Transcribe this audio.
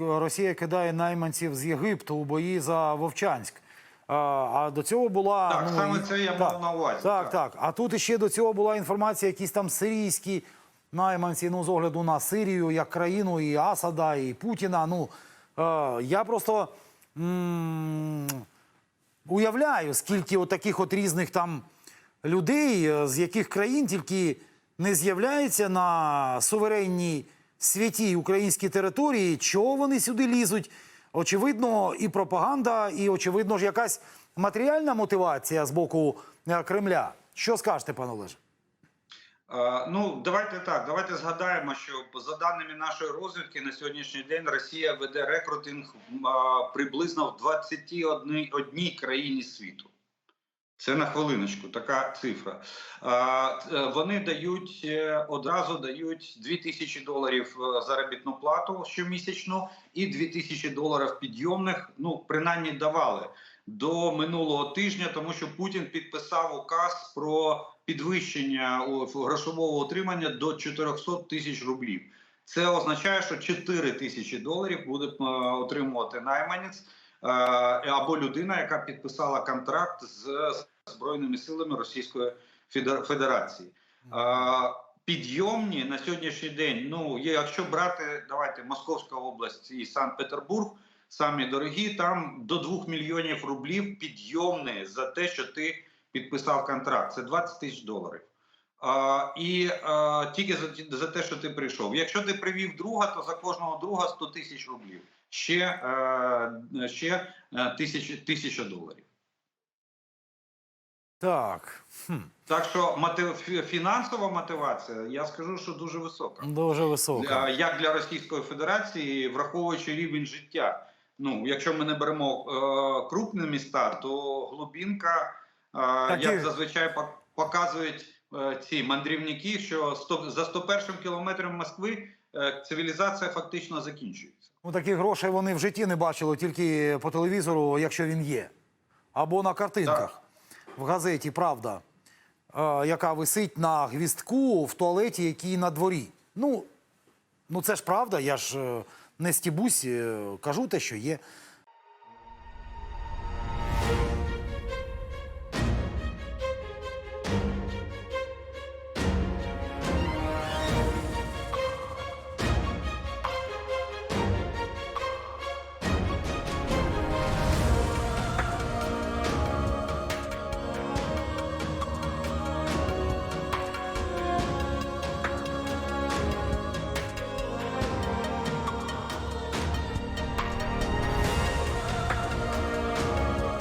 Росія кидає найманців з Єгипту у бої за Вовчанськ. А, до цього була Так, саме це я мав на увазі, Так, так. так. А тут іще до цього була інформація, якісь там сирійські найманці, ну з огляду на Сирію як країну, і Асада, і Путіна. Ну е, я просто м- уявляю, скільки от таких от різних там людей, е, з яких країн тільки не з'являється на суверенній святій українській території, чого вони сюди лізуть. Очевидно, і пропаганда, і очевидно ж якась матеріальна мотивація з боку е, Кремля. Що скажете, пане Олеже? Е, Ну, давайте так. Давайте згадаємо, що за даними нашої розвідки на сьогоднішній день Росія веде рекрутинг приблизно в 21 одній країні світу. Це на хвилиночку, така цифра. Е, Вони дають е, одразу дають 2000 доларів е, заробітну плату щомісячну і 2000 доларів підйомних. Ну, принаймні давали до минулого тижня, тому що Путін підписав указ про підвищення грошового отримання до 400 тисяч рублів. Це означає, що 4 тисячі доларів буде отримувати найманець або людина, яка підписала контракт з збройними силами Російської Федерації. Е, Підйомні на сьогоднішній день. Ну якщо брати, давайте Московська область і Санкт-Петербург, самі дорогі, там до 2 мільйонів рублів підйомні за те, що ти підписав контракт. Це 20 тисяч доларів. А, і а, тільки за, за те, що ти прийшов. Якщо ти привів друга, то за кожного друга 100 тисяч рублів. Ще, е, ще е, тисяч, тисяча доларів. Так, хм, Так що фінансова мотивація, я скажу, що дуже висока. дуже висока. Для, як для Російської Федерації, враховуючи рівень життя. Ну, якщо ми не беремо е, крупні міста, то глубинка, е, як зазвичай пок- показують ці мандрівники, що 100, за 101 кілометром Москви е, цивілізація фактично закінчується. Ну, таких грошей вони в житті не бачили тільки по телевізору, якщо він є. Або на картинках Так. в газеті Правда, е, яка висить на гвістку в туалеті, який на дворі. Ну, ну це ж правда, я ж е, не стібусь, е, кажу те, що є.